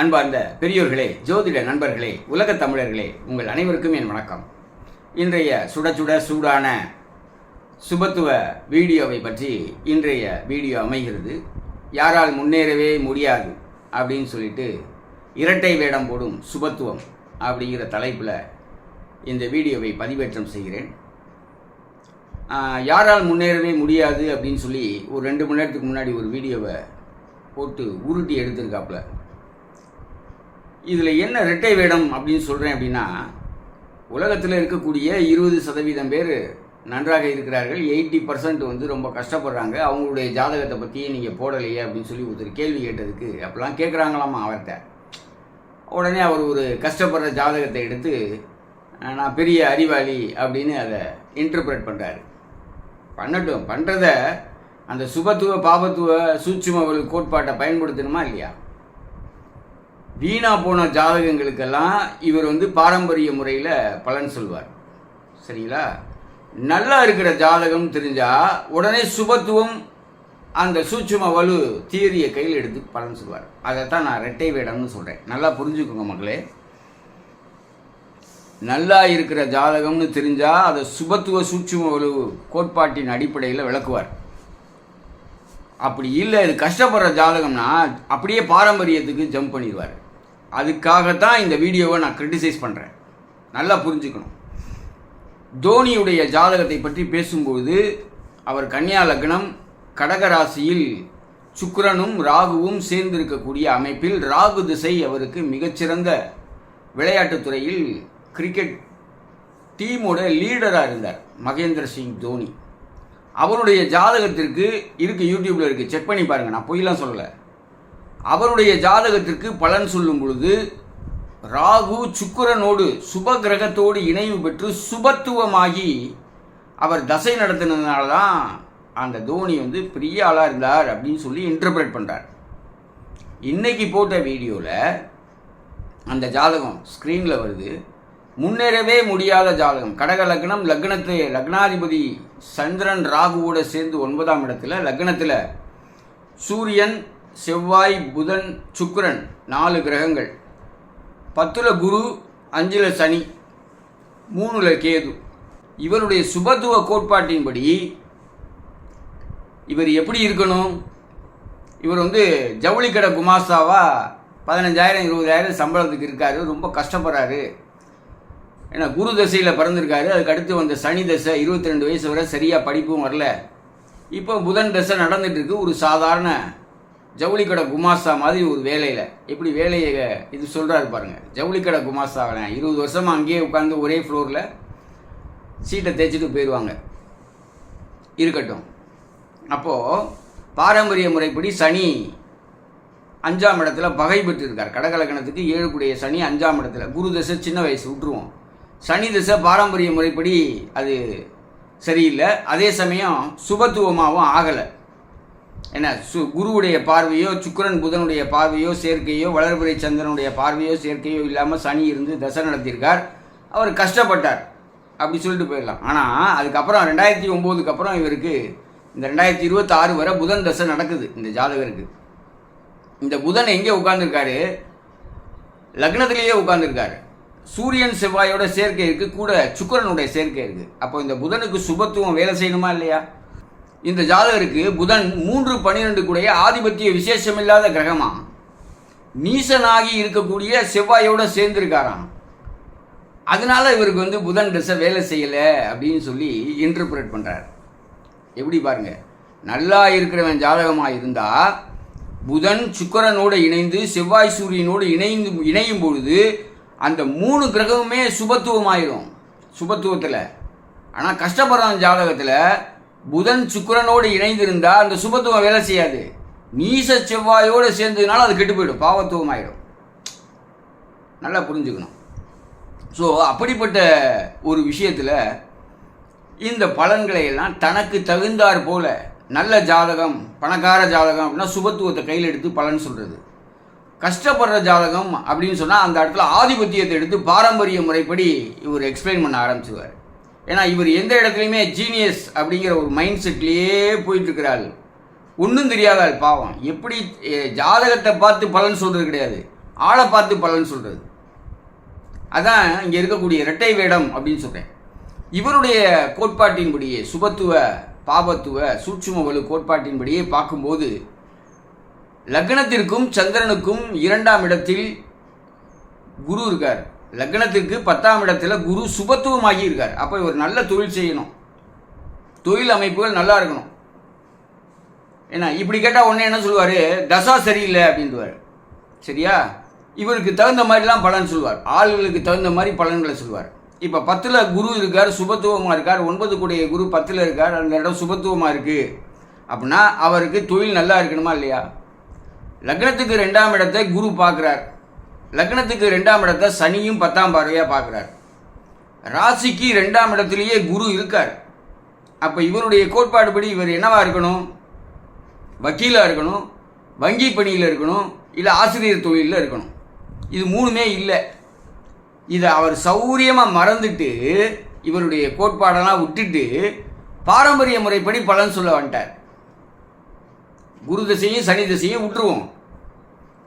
அன்பார்ந்த பெரியோர்களே ஜோதிட நண்பர்களே உலகத் தமிழர்களே உங்கள் அனைவருக்கும் என் வணக்கம். இன்றைய சுட சுட சூடான சுபத்துவ வீடியோவை பற்றி இன்றைய வீடியோ அமைகிறது. யாரால் முன்னேறவே முடியாது அப்படின்னு சொல்லிட்டு இரட்டை வேடம் போடும் சுபத்துவம் அப்படிங்கிற தலைப்பில் இந்த வீடியோவை பதிவேற்றம் செய்கிறேன். யாரால் முன்னேறவே முடியாது அப்படின்னு சொல்லி ஒரு ரெண்டு மணி நேரத்துக்கு முன்னாடி ஒரு வீடியோவை போட்டு உருட்டி எடுத்திருக்காப்புல. இதில் என்ன இரட்டை வேடம் அப்படின்னு சொல்கிறேன் அப்படின்னா உலகத்தில் இருக்கக்கூடிய இருபது சதவீதம் பேர் நன்றாக இருக்கிறார்கள். எயிட்டி பர்சன்ட் வந்து ரொம்ப கஷ்டப்படுறாங்க. அவங்களுடைய ஜாதகத்தை பற்றி நீங்கள் போடலையே அப்படின்னு சொல்லி ஒருத்தர் கேள்வி கேட்டதுக்கு அப்போல்லாம் கேட்குறாங்களாமா அவர்கிட்ட. உடனே அவர் ஒரு கஷ்டப்படுற ஜாதகத்தை எடுத்து நான் பெரிய அறிவாளி அப்படின்னு அதை இன்டர்பிரட் பண்ணுறாரு பண்ணட்டும். பண்ணுறத அந்த சுபத்துவ பாபத்துவ சூட்சும கோட்பாட்டை பயன்படுத்தணுமா இல்லையா? வீணா போன ஜாதகங்களுக்கெல்லாம் இவர் வந்து பாரம்பரிய முறையில் பலன் சொல்வார். சரிங்களா? நல்லா இருக்கிற ஜாதகம் தெரிஞ்சால் உடனே சுபத்துவம் அந்த சூட்சும வலு தியரியை கையில் எடுத்து பலன் சொல்வார். அதைத்தான் நான் ரெட்டை வேடம்னு சொல்கிறேன் நல்லா புரிஞ்சுக்கோங்க மக்களே. நல்லா இருக்கிற ஜாதகம்னு தெரிஞ்சால் அதை சுபத்துவ சூட்சும வலு கோட்பாட்டின் அடிப்படையில் விளக்குவார். அப்படி இல்லை இது கஷ்டப்படுற ஜாதகம்னா அப்படியே பாரம்பரியத்துக்கு ஜம்ப் பண்ணிடுவார். அதுக்காகத்தான் இந்த வீடியோவை நான் கிரிட்டிசைஸ் பண்ணுறேன் நல்லா புரிஞ்சுக்கணும். தோனியுடைய ஜாதகத்தை பற்றி பேசும்போது அவர் கன்னியா லக்னம் கடகராசியில் சுக்கரனும் ராகுவும் சேர்ந்திருக்கக்கூடிய அமைப்பில் ராகு திசை அவருக்கு மிகச்சிறந்த விளையாட்டுத் துறையில் கிரிக்கெட் டீமோட லீடராக இருந்தார் மகேந்திர சிங் தோனி. அவருடைய ஜாதகத்திற்கு இருக்குது யூடியூப்பில் இருக்குது செக் பண்ணி பாருங்கள் நான் பொய்லாம் சொல்லலை. அவருடைய ஜாதகத்திற்கு பலன் சொல்லும் பொழுது ராகு சுக்கிரனோடு சுப கிரகத்தோடு இணைவு பெற்று சுபத்துவமாகி அவர் தசை நடத்தினதுனால தான் அந்த தோனி வந்து பெரிய ஆளாக இருந்தார் அப்படின்னு சொல்லி இன்டர்பிரேட் பண்ணுறார் இன்னைக்கு போட்ட வீடியோவில் அந்த ஜாதகம் ஸ்க்ரீனில் வருது. முன்னேறவே முடியாத ஜாதகம். கடக லக்னம் லக்னத்தை லக்னாதிபதி சந்திரன் ராகுவோட சேர்ந்து ஒன்பதாம் இடத்துல லக்னத்தில் சூரியன் செவ்வாய் புதன் சுக்கரன் நாலு கிரகங்கள். பத்துல குரு அஞ்சில் சனி மூணுல கேது. இவருடைய சுபத்துவ கோட்பாட்டின்படி இவர் எப்படி இருக்கணும்? இவர் வந்து ஜவுளி கடை குமாஸ்தாவாக பதினஞ்சாயிரம் இருபதாயிரம் சம்பளத்துக்கு இருக்காரு. ரொம்ப கஷ்டப்படுறாரு. ஏன்னா குரு தசையில் பிறந்திருக்காரு. அதுக்கு அடுத்து வந்த சனி தசை இருபத்தி ரெண்டு வயசு வரை சரியாக படிப்பும் வரல. இப்போ புதன் தசை நடந்துட்டு இருக்கு. ஒரு சாதாரண ஜவுளி கடை குமாஸ்தா மாதிரி ஒரு வேலையில். எப்படி வேலையை இது சொல்கிறாரு பாருங்க. ஜவுளி கடை குமாஸ்தாவை இருபது வருஷமாக அங்கேயே உட்காந்து ஒரே ஃப்ளோரில் சீட்டை தேய்ச்சிட்டு போயிடுவாங்க இருக்கட்டும். அப்போது பாரம்பரிய முறைப்படி சனி அஞ்சாம் இடத்துல பகை பெற்றிருக்கார். கடகலக்கணத்துக்கு ஏழுக்குடைய சனி அஞ்சாம் இடத்துல. குரு தசை சின்ன வயசு விட்டுருவோம். சனி தசை பாரம்பரிய முறைப்படி அது சரியில்லை. அதே சமயம் சுபத்துவமாகவும் ஆகலை. என்ன சு குருவுடைய பார்வையோ சுக்கரன் புதனுடைய பார்வையோ சேர்க்கையோ வளர்பிறை சந்திரனுடைய பார்வையோ சேர்க்கையோ இல்லாமல் சனி இருந்து தசை நடத்தியிருக்கார். அவர் கஷ்டப்பட்டார். அப்படி சொல்லிட்டு போயிடலாம். ஆனால் அதுக்கப்புறம் ரெண்டாயிரத்தி ஒம்போதுக்கு அப்புறம் இவருக்கு இந்த ரெண்டாயிரத்தி இருபத்தாறு வரை புதன் தசை நடக்குது இந்த ஜாதகருக்கு. இந்த புதன் எங்கே உட்காந்துருக்காரு லக்னத்திலேயே உட்காந்துருக்காரு சூரியன் செவ்வாயோட சேர்க்கை இருக்குது கூட சுக்கிரனுடைய சேர்க்கை இருக்குது அப்போ இந்த புதனுக்கு சுபத்துவம் வேலை செய்யணுமா இல்லையா? இந்த ஜாதகருக்கு புதன் மூன்று பன்னிரெண்டு கூடைய ஆதிபத்திய விசேஷமில்லாத கிரகமா? நீசனாகி இருக்கக்கூடிய செவ்வாயோட சேர்ந்திருக்காராம். அதனால இவருக்கு வந்து புதன் திசை வேலை செய்யலை அப்படின்னு சொல்லி இன்டர்பிரேட் பண்ணுறார் எப்படி பாருங்க? நல்லா இருக்கிறவன் ஜாதகமாக இருந்தால் புதன் சுக்கரனோடு இணைந்து செவ்வாய் சூரியனோடு இணைந்து இணையும் பொழுது அந்த மூணு கிரகமுமே சுபத்துவமாயிரும். சுபத்துவத்தில். ஆனால் கஷ்டப்படுறான் ஜாதகத்தில் புதன் சுக்கரனோடு இணைந்திருந்தால் அந்த சுபத்துவம் வேலை செய்யாது. நீச செவ்வாயோடு சேர்ந்ததுனால அது கெட்டு போயிடும் பாவத்துவம் ஆயிடும். நல்லா புரிஞ்சுக்கணும். ஸோ அப்படிப்பட்ட ஒரு விஷயத்தில் இந்த பலன்களை எல்லாம் தனக்கு தகுந்தாற் போல நல்ல ஜாதகம் பணக்கார ஜாதகம் அப்படின்னா சுபத்துவத்தை கையில் எடுத்து பலன் சொல்கிறது கஷ்டப்படுற ஜாதகம் அப்படின்னு சொன்னால் அந்த இடத்துல ஆதிபத்தியத்தை எடுத்து பாரம்பரிய முறைப்படி இவர் எக்ஸ்பிளைன் பண்ண ஆரம்பிச்சுவார் ஏன்னா இவர் எந்த இடத்துலையுமே ஜீனியஸ் அப்படிங்கிற ஒரு மைண்ட் செட்லேயே போயிட்டுருக்கிறாள் ஒன்றும் தெரியாதாள் பாவம். எப்படி ஜாதகத்தை பார்த்து பலன் சொல்கிறது கிடையாது. ஆளை பார்த்து பலன் சொல்கிறது அதான் இங்கே இருக்கக்கூடிய இரட்டை வேடம் அப்படின்னு சொல்கிறேன் இவருடைய கோட்பாட்டின்படியே சுபத்துவ பாபத்துவ சூட்சும வலு கோட்பாட்டின்படியே பார்க்கும்போது லக்னத்திற்கும் சந்திரனுக்கும் இரண்டாம் இடத்தில் குரு இருக்கார். லக்னத்திற்கு பத்தாம் இடத்துல குரு சுபத்துவமாகி இருக்கார். அப்போ இவர் நல்ல தொழில் செய்யணும். தொழில் அமைப்புகள் நல்லா இருக்கணும். ஏன்னா இப்படி கேட்டால் உடனே என்ன சொல்லுவார்? தசா சரியில்லை அப்படின்வார் சரியா? இவருக்கு தகுந்த மாதிரிலாம் பலன் சொல்லுவார். ஆளுகளுக்கு தகுந்த மாதிரி பலன்களை சொல்லுவார். இப்போ பத்தில் குரு இருக்கார் சுபத்துவமாக இருக்கார். ஒன்பது கூடிய குரு பத்தில் இருக்கார். அந்த இடம் சுபத்துவமாக இருக்குது அப்படின்னா அவருக்கு தொழில் நல்லா இருக்கணுமா இல்லையா? லக்னத்துக்கு ரெண்டாம் இடத்தை குரு பார்க்குறார். லக்னத்துக்கு ரெண்டாம் இடத்தை சனியும் பத்தாம் பார்வையாக பார்க்குறார். ராசிக்கு ரெண்டாம் இடத்துலையே குரு இருக்கார். அப்போ இவருடைய கோட்பாடுபடி இவர் என்னவாக இருக்கணும்? வக்கீலாக இருக்கணும்? வங்கி பணியில் இருக்கணும்? இல்லை ஆசிரியர் தொழிலில் இருக்கணும்? இது மூணுமே இல்லை. இதை அவர் சௌரியமாக மறந்துட்டு இவருடைய கோட்பாடெல்லாம் விட்டுட்டு பாரம்பரிய முறைப்படி பலன் சொல்ல வந்துட்டார். குரு திசையும் சனி திசையும் விட்டுருவோம்.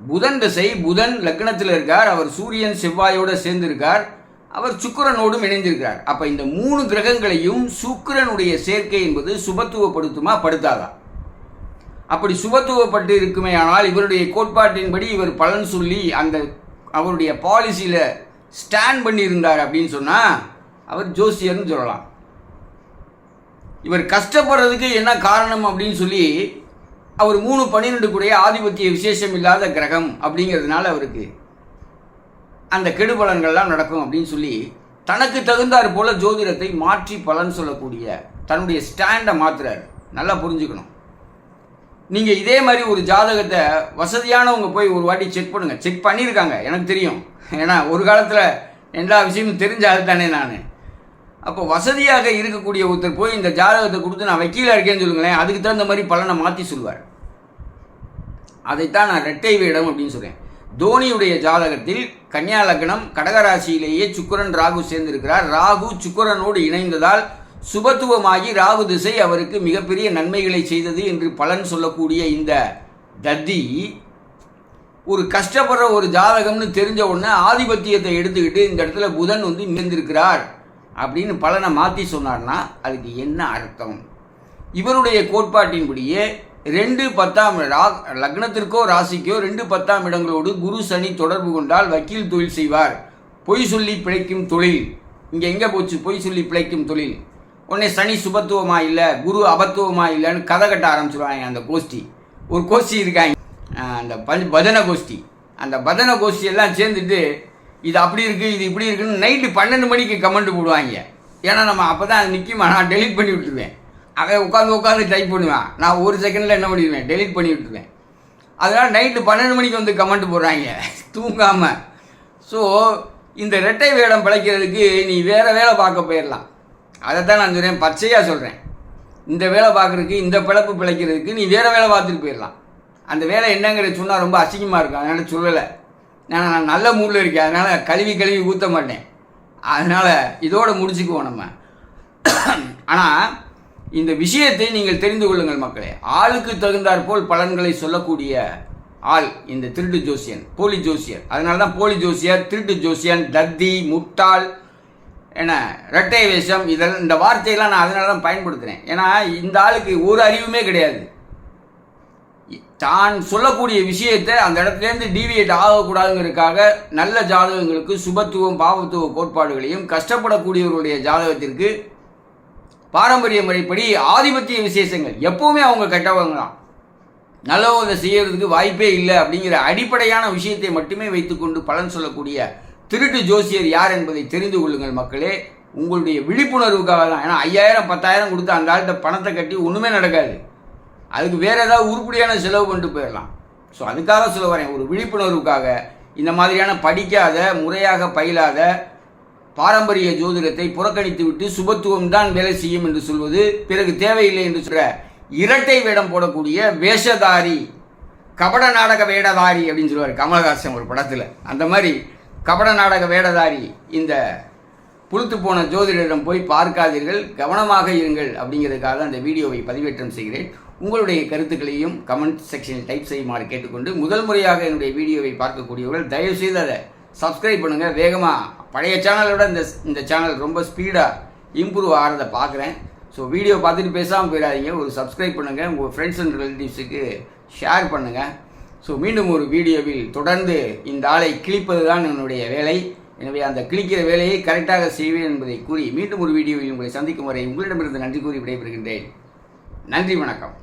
புதன் திசை புதன் லக்னத்தில் இருக்கார் அவர் சூரியன் செவ்வாயோடு சேர்ந்திருக்கார் அவர் சுக்கிரனோடும் இணைந்திருக்கிறார். அப்போ இந்த மூணு கிரகங்களையும் சுக்கிரனுடைய சேர்க்கை என்பது சுபத்துவப்படுத்துமா? படுத்தாதா? அப்படி சுபத்துவப்பட்டு இருக்குமே ஆனால் இவருடைய கோட்பாட்டின்படி இவர் பலன் சொல்லி அந்த அவருடைய பாலிசியில் ஸ்டாண்ட் பண்ணியிருந்தார் அப்படின்னு சொன்னால் அவர் ஜோசியர்னு சொல்லலாம். இவர் கஷ்டப்படுறதுக்கு என்ன காரணம் அப்படின்னு சொல்லி அவர் மூணு பன்னிரெண்டு கூடிய ஆதிபத்திய விசேஷம் இல்லாத கிரகம் அப்படிங்கிறதுனால அவருக்கு அந்த கெடுபலன்கள்லாம் நடக்கும் அப்படின்னு சொல்லி தனக்கு தகுந்தாற் போல ஜோதிடத்தை மாற்றி பலன் சொல்லக்கூடிய தன்னுடைய ஸ்டாண்டை மாற்றுறாரு நல்லா புரிஞ்சுக்கணும். நீங்கள் இதே மாதிரி ஒரு ஜாதகத்தை வசதியானவங்க போய் ஒரு வாட்டி செக் பண்ணுங்கள் செக் பண்ணியிருக்காங்க. எனக்கு தெரியும். ஏன்னா ஒரு காலத்தில் எல்லா விஷயமும் தெரிஞ்ச ஆள் தானே நான். அப்போ வசதியாக இருக்கக்கூடிய ஒருத்தர் போய் இந்த ஜாதகத்தை கொடுத்து நான் வக்கீலாக இருக்கேன்னு சொல்லுங்களேன் அதுக்கு தகுந்த மாதிரி பலனை மாற்றி சொல்லுவார். அதைத்தான் நான் ரெட்டை வேடம் அப்படின்னு சொல்கிறேன் தோனியுடைய ஜாதகத்தில் கன்னியா லக்னம் கடகராசியிலேயே சுக்கிரன் ராகு சேர்ந்திருக்கிறார். ராகு சுக்கரனோடு இணைந்ததால் சுபத்துவமாகி ராகு திசை அவருக்கு மிகப்பெரிய நன்மைகளை செய்தது என்று பலன் சொல்லக்கூடிய இந்த தத்தி ஒரு கஷ்டப்படுற ஒரு ஜாதகம்னு தெரிஞ்ச உடனே ஆதிபத்தியத்தை எடுத்துக்கிட்டு இந்த இடத்துல புதன் வந்து நிகழ்ந்திருக்கிறார் அப்படின்னு பலனை மாற்றி சொன்னார்னா அதுக்கு என்ன அர்த்தம்? இவருடைய கோட்பாட்டின்படியே ரெண்டு பத்தாம் ரா லக்னத்திற்கோ ராசிக்கோ ரெண்டு பத்தாம் இடங்களோடு குரு சனி தொடர்பு கொண்டால் வக்கீல் தொழில் செய்வார். பொய் சொல்லி பிழைக்கும் தொழில். இங்கே எங்கே போச்சு? பொய் சொல்லி பிழைக்கும் தொழில். உடனே சனி சுபத்துவமா இல்லை குரு அபத்துவமா இல்லைன்னு கதை கட்ட ஆரம்பிச்சிருவாங்க அந்த கோஷ்டி. ஒரு கோஷ்டி இருக்காங்க. அந்த பஞ்ச பஜன கோஷ்டி. அந்த பஜன கோஷ்டி எல்லாம் சேர்ந்துட்டு இது அப்படி இருக்குது இது இப்படி இருக்குன்னு நைட்டு பன்னெண்டு மணிக்கு கமெண்ட் போடுவாங்க. ஏன்னா நம்ம அப்போ தான் அது நிற்குமா நான் டெலிட் பண்ணி விட்டுருவேன். அவன் உட்காந்து உட்காந்து டைப் பண்ணுவேன். நான் ஒரு செகண்டில் என்ன பண்ணிடுவேன்? டெலிட் பண்ணி விட்டுருவேன். அதனால் நைட்டு பன்னெண்டு மணிக்கு வந்து கமெண்ட் போடுறாங்க. தூங்காமல் ஸோ இந்த ரெட்டை வேடம் பிழைக்கிறதுக்கு நீ வேறு வேலை பார்க்க போயிடலாம். அதைத்தான் நான் சொல்கிறேன் பச்சையாக சொல்கிறேன் இந்த வேலை பார்க்குறதுக்கு இந்த பிழப்பு பிழைக்கிறதுக்கு நீ வேறு வேலை பார்த்துட்டு போயிடலாம். அந்த வேலை என்னங்கிறத சொன்னால் ரொம்ப அசிங்கமாக இருக்கும். அதனால் சொல்லலை. நான் நான் நல்ல மூடில் இருக்கேன். அதனால் கழுவி கழுவி ஊற்ற மாட்டேன். அதனால் இதோடு முடிச்சுக்குவோம் நம்ம. ஆனால் இந்த விஷயத்தை நீங்கள் தெரிந்து கொள்ளுங்கள் மக்களே. ஆளுக்கு தகுந்தாற்போல் பலன்களை சொல்லக்கூடிய ஆள் இந்த திருட்டு ஜோசியன் போலி ஜோசியர். அதனால தான் போலி ஜோசியர் திருட்டு ஜோசியன் தத்தி முட்டாள் என்ன ரெட்டை வேஷம் இதெல்லாம் இந்த வார்த்தையெல்லாம் நான் அதனால தான் பயன்படுத்துகிறேன் ஏன்னா இந்த ஆளுக்கு ஒரு அறிவுமே கிடையாது. தான் சொல்லக்கூடிய விஷயத்தை அந்த இடத்துலேருந்து டீவியேட் ஆகக்கூடாதுங்கிறதுக்காக நல்ல ஜாதகங்களுக்கு சுபத்துவம் பாவத்துவ கோட்பாடுகளையும் கஷ்டப்படக்கூடியவர்களுடைய ஜாதகத்திற்கு பாரம்பரிய முறைப்படி ஆதிபத்திய விசேஷங்கள் எப்பவுமே அவங்க கெட்டவங்க தான். நல்லவங்க செய்யறதுக்கு வாய்ப்பே இல்லை அப்படிங்கிற அடிப்படையான விஷயத்தை மட்டுமே வைத்துக்கொண்டு பலன் சொல்லக்கூடிய திருட்டு ஜோசியர் யார் என்பதை தெரிந்து கொள்ளுங்கள் மக்களே. உங்களுடைய விழிப்புணர்வுக்காக தான். ஏன்னா ஐயாயிரம் பத்தாயிரம் கொடுத்து அந்த ஆள்கிட்ட பணத்தை கட்டி ஒன்றுமே நடக்காது. அதுக்கு வேற ஏதாவது உருப்படியான செலவு கொண்டு போயிடலாம். ஸோ அதுக்காக சொல்ல வரேன். ஒரு விழிப்புணர்வுக்காக. இந்த மாதிரியான படிக்காத முறையாக பயிலாத பாரம்பரிய ஜோதிடத்தை புறக்கணித்து விட்டு சுபத்துவம் தான் வேலை செய்யும் என்று சொல்வது பிறகு தேவையில்லை என்று சொல்ற இரட்டை வேடம் போடக்கூடிய வேஷதாரி கபட நாடக வேடதாரி அப்படின்னு சொல்லுவார் கமலஹாசன் ஒரு படத்தில். அந்த மாதிரி கபட நாடக வேடதாரி இந்த புளுத்து போன ஜோதிடரிடம் போய் பார்க்காதீர்கள் கவனமாக இருங்கள் அப்படிங்கிறதுக்காக அந்த வீடியோவை பதிவேற்றம் செய்கிறேன். உங்களுடைய கருத்துக்களையும் கமெண்ட் செக்ஷனில் டைப் செய்யுமாறு கேட்டுக்கொண்டு முதல் முறையாக என்னுடைய வீடியோவை பார்க்கக்கூடியவர்கள் தயவுசெய்து அதை சப்ஸ்கிரைப் பண்ணுங்கள் வேகமாக பழைய சேனலை விட இந்த இந்த சேனல் ரொம்ப ஸ்பீடாக இம்ப்ரூவ் ஆகிறத பார்க்குறேன் ஸோ வீடியோ பார்த்துட்டு பேசாமல் போயிடாதீங்க. ஒரு சப்ஸ்கிரைப் பண்ணுங்கள் உங்கள் ஃப்ரெண்ட்ஸ் அண்ட் ரிலேட்டிவ்ஸுக்கு ஷேர் பண்ணுங்கள் ஸோ மீண்டும் ஒரு வீடியோவில் தொடர்ந்து இந்த ஆளை கிழிப்பது தான் என்னுடைய வேலை. எனவே அந்த கிழிக்கிற வேலையை கரெக்டாக செய்வேன் என்பதை கூறி மீண்டும் ஒரு வீடியோவில் உங்களை சந்திக்கும் வரை உங்களிடமிருந்து நன்றி கூறி விடைபெறுகின்றேன். நன்றி வணக்கம்.